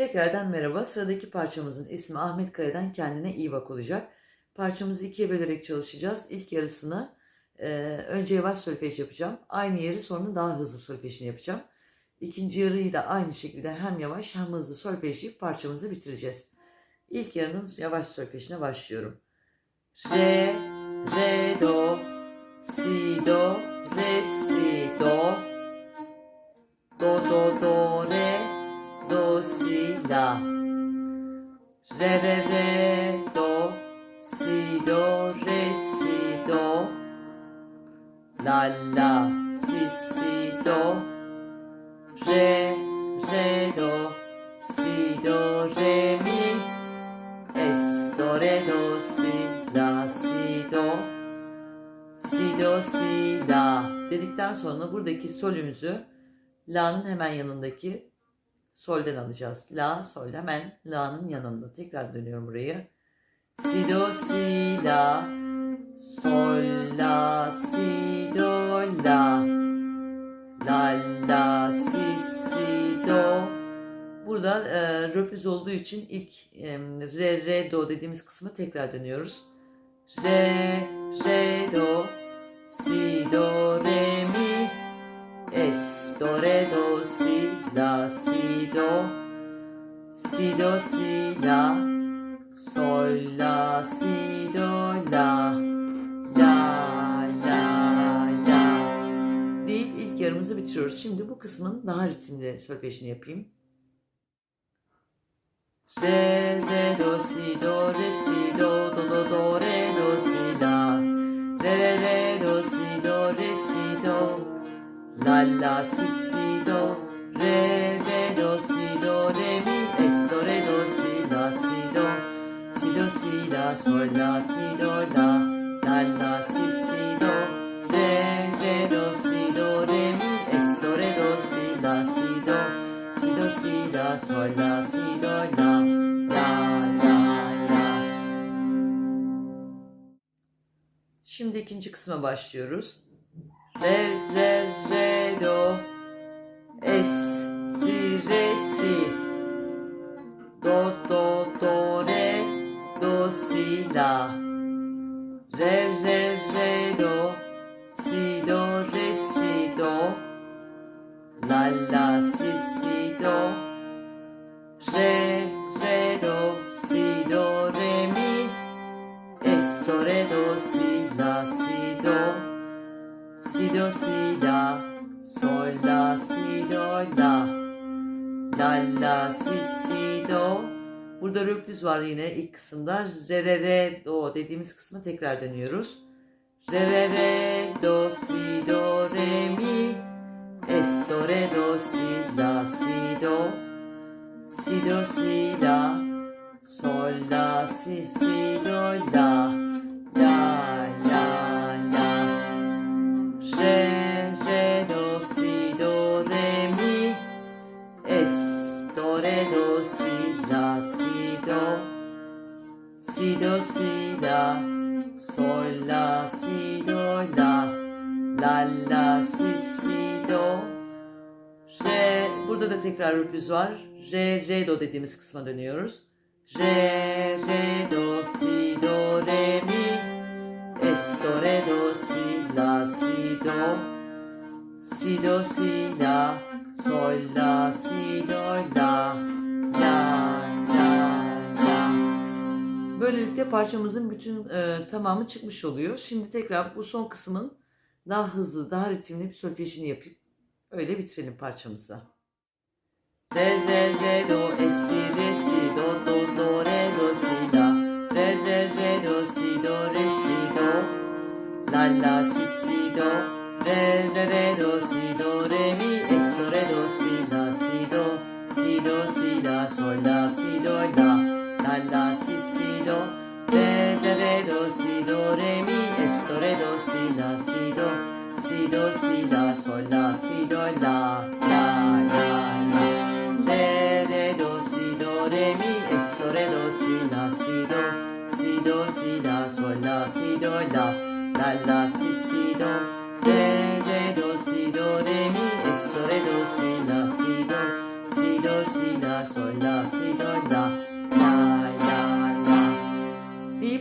Tekrardan merhaba. Sıradaki parçamızın ismi Ahmet Kaya'dan Kendine iyi bak olacak. Parçamızı ikiye bölerek çalışacağız. İlk yarısını e, önce yavaş solfej yapacağım. Aynı yeri sonra daha hızlı solfejini yapacağım. İkinci yarıyı da aynı şekilde hem yavaş hem hızlı solfejleyip parçamızı bitireceğiz. İlk yarının yavaş solfejine başlıyorum. Re, re, do, si, do, re, la. Re, re, re, do, si, do, re, si, do, la, la, si, si, do, re, re, do, si, do, re, mi, es, do, re, do, si, la, si, do, si, do, si, la dedikten sonra buradaki solümüzü la'nın hemen yanındaki solden alacağız. La, sol hemen la'nın yanında. Tekrar dönüyorum buraya. Si, do, si, la, sol, la, si, do, la, la, la, si, si, do. Burada e, röpüz olduğu için ilk e, re, re, do dediğimiz kısmı tekrar dönüyoruz. Re, re, do, si, do, bitiriyoruz. Şimdi bu kısmın daha ritimli solfejini yapayım. Re, re, do, si, do, re, si, do, do, do, do, re, do, si, la. Re, re, do, si, do, re, si, do. La, la, si, si, do. Re, re, do, si, do, re, mi, es, do, re, do, si, la, si, do. Si, do, si, la, sol, la, Do, sol, la, si, do, la. La, la, la. Şimdi ikinci kısma başlıyoruz. Re, re, re, do. Es, si, re, si. Do, do, do, re, do, si, la. Re, re, Si, do, si, la. Sol, la, si, do, la. La, la, si, si, do. Burada röpüz var yine ilk kısımda. Re, re, re, do dediğimiz kısmı tekrar dönüyoruz. Re, re, re, do, si, do, re, mi. Es, do, re, do, si, la, si, do. Si, do, si, la. Sol, la, si, si, do. La, Si, do, si, la. Sol, la, si, do, la. La, la, si, si, do. Re, burada da tekrar röpüz var. Re, re, do dediğimiz kısma dönüyoruz. Re, re, do, si, do, re, Böylelikle parçamızın bütün e, tamamı çıkmış oluyor. Şimdi tekrar bu son kısmın daha hızlı, daha ritimli bir solfejini yapıp öyle bitirelim parçamızı. Re do re re re do si do re mi es do re do si la si do si do si la sol la si do la la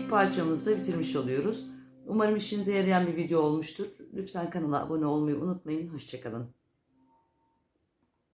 parçamızı da bitirmiş oluyoruz. Umarım işinize yarayan bir video olmuştur. Lütfen kanala abone olmayı unutmayın. Hoşçakalın.